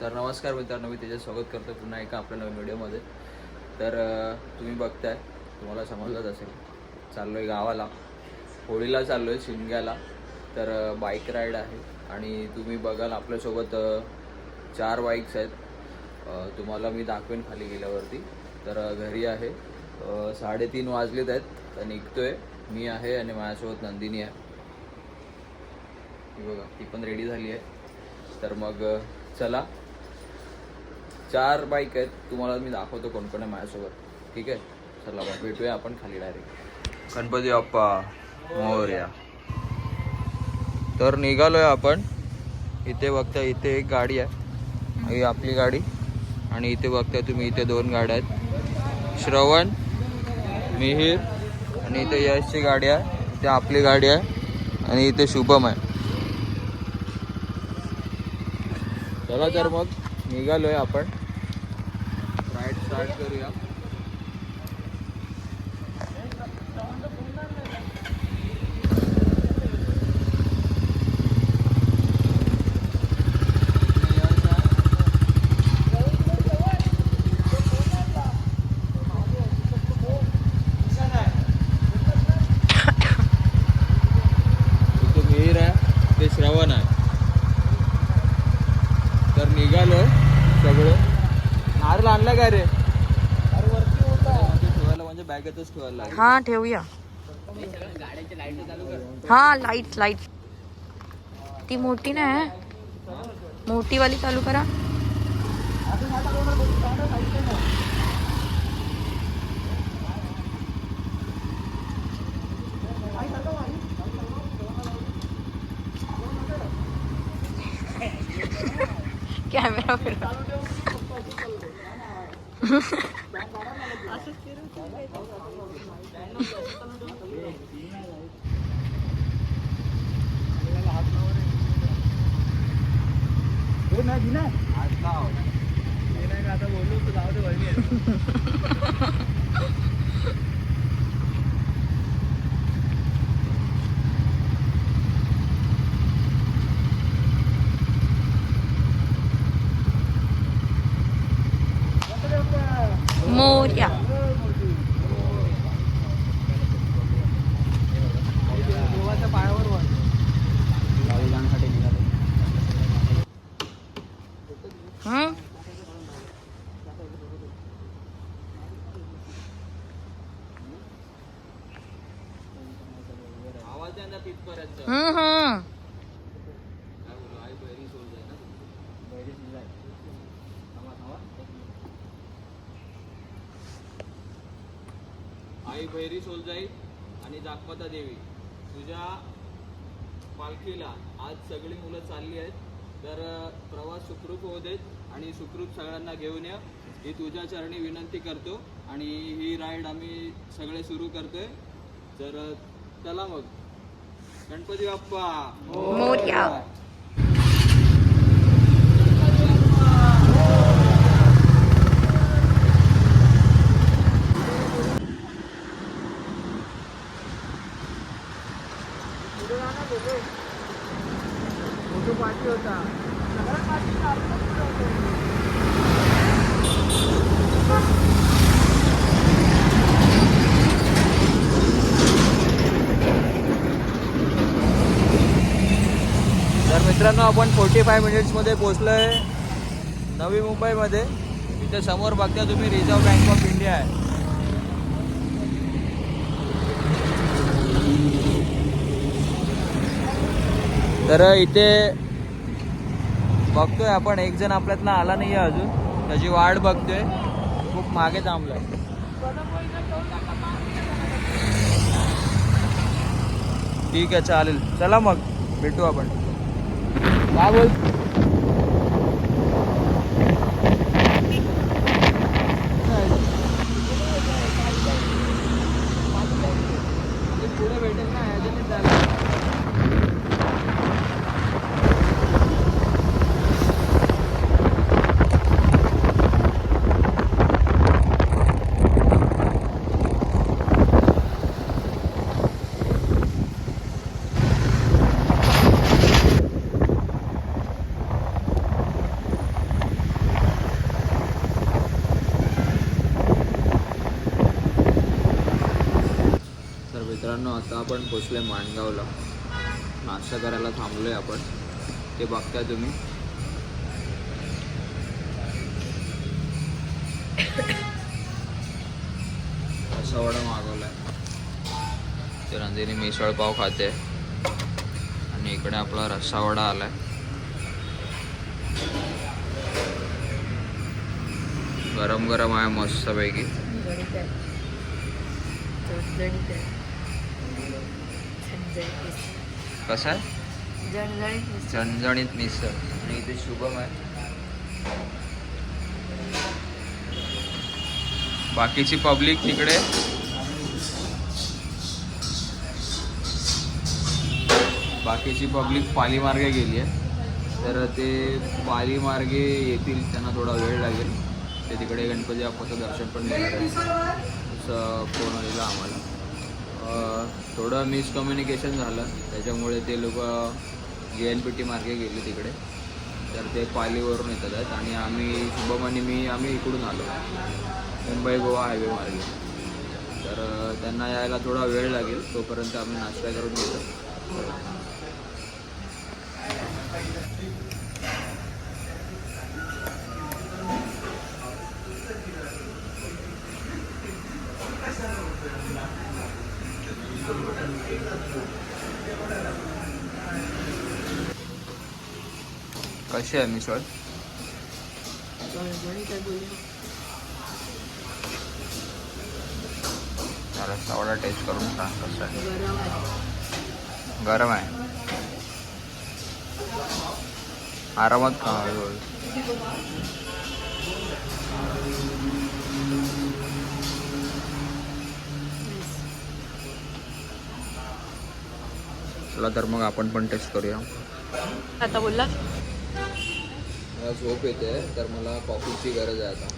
तर नमस्कार मित्रांनो मी त्याचं स्वागत करतो पुन्हा एका आपल्या नवीन व्हिडिओमध्ये. तर तुम्ही बघताय तुम्हाला समजलंच असेल. चाललो आहे गावाला. होळीला चाललो आहे शिमग्याला. तर बाईक राईड आहे. आणि तुम्ही बघाल आपल्यासोबत चार बाईक्स आहेत. तुम्हाला मी दाखवेन खाली गेल्यावरती. तर घरी आहे. साडेतीन वाजलेत आहेत. तर निघतोय. मी आहे आणि माझ्यासोबत नंदिनी आहे. बघा ती पण रेडी झाली आहे. तर मग चला. चार बाईक आहेत. तुम्हाला मी दाखवतो कोण कोण आहे माझ्यासोबत. ठीक आहे? चला बा भेटूया आपण खाली डायरेक्ट गणपती बाप्पा मोर्या. तर निघालोय आपण. इथे बघता इथे एक गाडी आहे. ही आपली गाडी. आणि इथे बघताय तुम्ही इथे दोन गाड्या आहेत. श्रवण मिहीर आणि इथे यशची गाडी आहे. इथे आपली गाडी आहे. आणि इथे शुभम आहे चला तर मग निघालोय आपण. राईड स्टार्ट करूया इथे मिहीर आहे ते श्रवण आहे तर निघालोय सगळं नारळ आणला काय रे ठेवायला म्हणजे ठेवायला लागेल हा ठेवूया. हा लाइट लाइट ती मोठी नाही मोठी वाली चालू करा. मोर्या हम्म काय बोलू आई भैरी सोलजाई आणि जागमाता देवी. तुझ्या पालखीला आज सगळी मुलं चालली आहेत. तर प्रवास सुखरूप होऊ देत. आणि सुखरूप सगळ्यांना घेऊन या. ही तुझ्या चरणी विनंती करतो आणि ही राईड आम्ही सगळे सुरू करतोय. तर चला मग. गणपती बाप्पा मोरया. तर मित्रांनो आपण फोर्टी फाय मिनिट्समध्ये पोचलो आहे नवी मुंबईमध्ये. इथे समोर बघता तुम्ही रिझर्व्ह बँक ऑफ इंडिया आहे. तर इथे बघतोय आपण एक जण आपल्यातला आला नाही आहे अजून. त्याची वाट बघतोय. खूप मागे थांबलाय. ठीक आहे चालेल. चला मग. भेटू आपण. काय बोल आपण पोचलोय माणगावला. नाश्ता करायला थांबलोय आपण. ते बघताय तुम्ही. असा वडा मागवलाय. ते नंदिनी मिसळ पाव खाते. आणि इकडे आपला रस्सा वडा आलाय. गरम गरम आहे मस्तपैकी. आहे कसं? आहे झणझणीत झणझणीत मिसळ. आणि इथे शुभम आहे. बाकीची पब्लिक तिकडे? बाकीची पब्लिक पालीमार्गे गेली आहे. तर ते पालीमार्गे येतील त्यांना थोडा वेळ लागेल. ते तिकडे गणपती बाप्पाचं दर्शन पण घेणार आहे असं फोन आलेला आम्हाला. थोडं मिसकम्युनिकेशन झालं. त्याच्यामुळे ते लोक जी एन पी टी मार्गे गेले तिकडे. तर ते पालीवरून येतात आहेत. आणि आम्ही शुभम आणि मी आम्ही इकडून आलो. मुंबई गोवा हायवे मार्गे. तर त्यांना यायला थोडा वेळ लागेल. तोपर्यंत आम्ही नाश्ता करून घेतो. कशी आहे मिसळ? सावडा टेस्ट करून सांग कसं गरम आहे. गरम आहे. आरामात खा. चला तर मग आपण पण टेस्ट करूया. आता बोलला. मला झोप येते तर मला कॉफीची गरज आहे आता.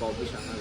कॉफी सांगा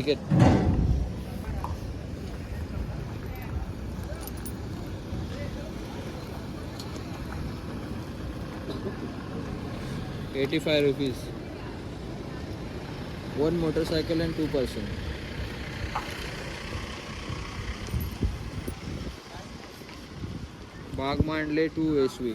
ticket eighty five rupees one motorcycle and two person बाग मांडले टू एस वी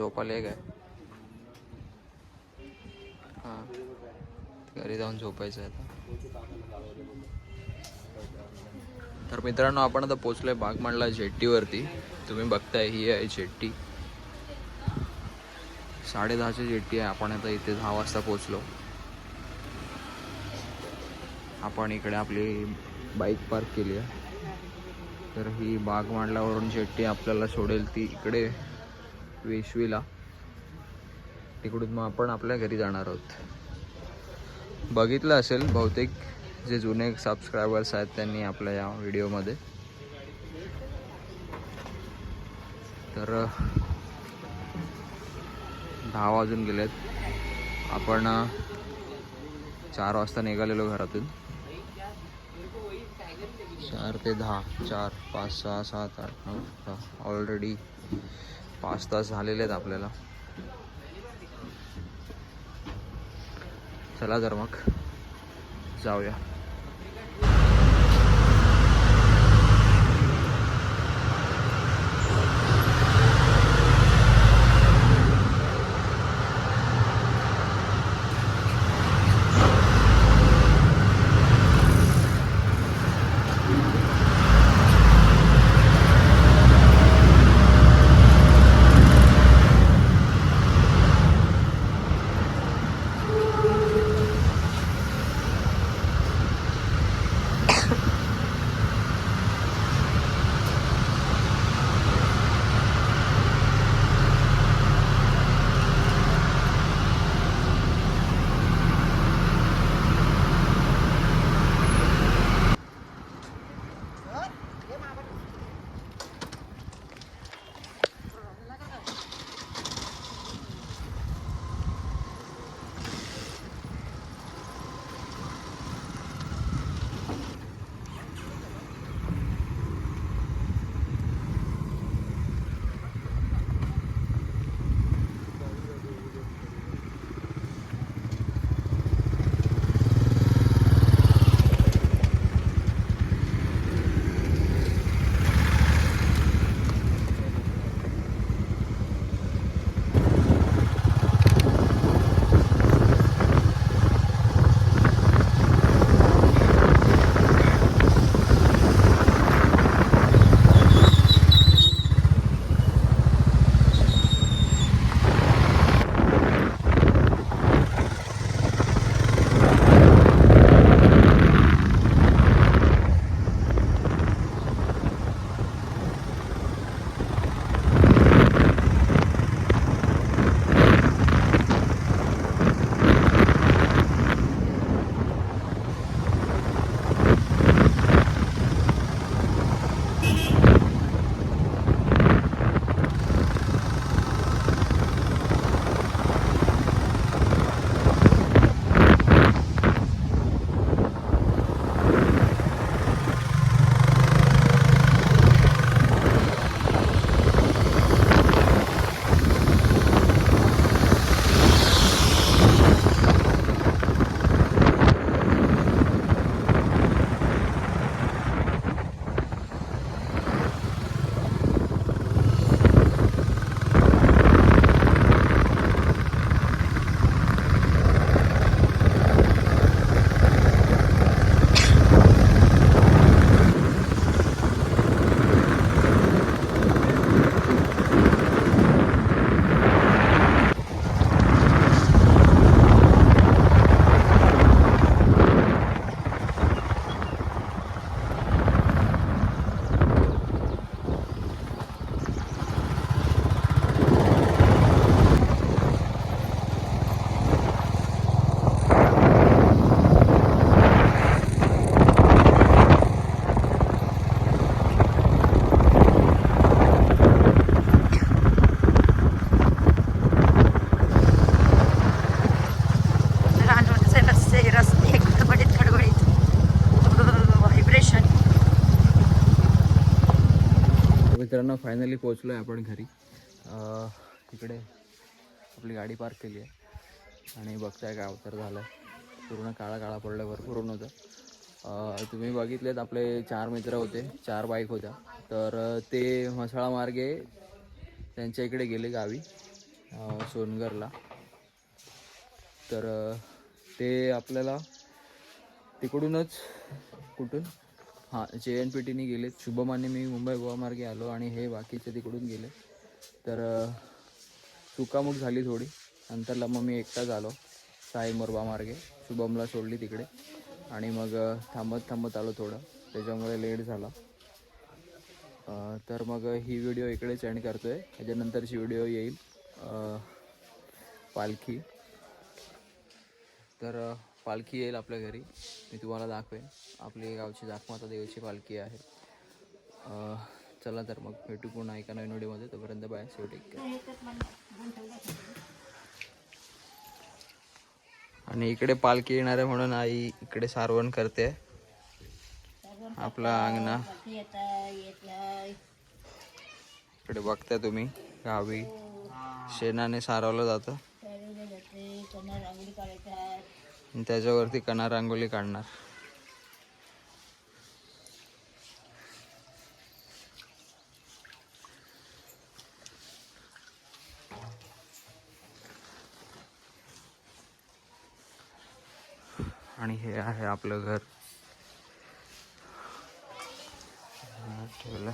झोपायला एक आहे हां. घरी जाऊन झोपायचं आहे आता. तर मित्रांनो आपण आता पोचलोय बागमांडला जेट्टीवरती. तुम्ही बघताय ही आहे जेट्टी. साडे दहाची जेट्टी आहे. आपण आता इथे दहा वाजता पोचलो आपण इकडे आपली बाईक पार्क केली आहे. तर ही बागमांडलावरून जेट्टी आपल्याला सोडेल ती इकडे. वेशवीला. तिकडून मग आपण आपल्या घरी जाणार आहोत. बघितलं असेल बहुतेक जे जुने सबस्क्रायबर्स आहेत त्यांनी आपल्या या व्हिडिओमध्ये. तर दहा वाजून गेलेत. आपण चार वाजता निघालेलो घरातून. चार ते दहा चार पाच सहा सात आठ नऊ दहा. ऑलरेडी पाच तास झालेले आहेत आपल्याला. चला तर मग जाऊया. फायनली पोचलो आहे आपण घरी. तिकडे आपली गाडी पार्क केली आहे. आणि बघताय काय अवतार झाला आहे पूर्ण काळा काळा पडला भरपूर ऊन होतं तुम्ही बघितलेत आपले चार मित्र होते चार बाईक होत्या. तर ते म्हसाळा मार्गे त्यांच्या इकडे गेले गावी सोनगरला. तर ते आपल्याला तिकडूनच कुठून हां जे एन पी टीने गेले. शुभम आणि मी मुंबई गोवा मार्गे आलो आणि हे बाकीचे तिकडून गेले. तर चुकामुक झाली थोडी. नंतरला मग मी एकटाच आलो साई मोरबा मार्गे. शुभमला सोडली तिकडे. आणि मग थांबत थांबत आलो थोडं. त्याच्यामुळे लेट झाला. तर मग ही व्हिडिओ इकडेच एंड करतो आहे त्याच्यानंतरची व्हिडिओ येईल पालखी. तर पालखी येईल आपल्या घरी. मी तुम्हाला दाखवेन. आपली गावची जाखमाता देवीची पालखी आहे. चला तर मग भेटू पुन्हा एका नवीन व्हिडिओमध्ये. तोपर्यंत बाय शेवटी आणि इकडे पालखी येणार आहे म्हणून आई इकडे सारवण करते. आपला अंगणा. इकडे बघताय तुम्ही गावी. शेणाने सारवलं जातं. त्याच्यावरती कणा रांगोळी काढणार. आणि हे आहे आपलं घर. ठेवलं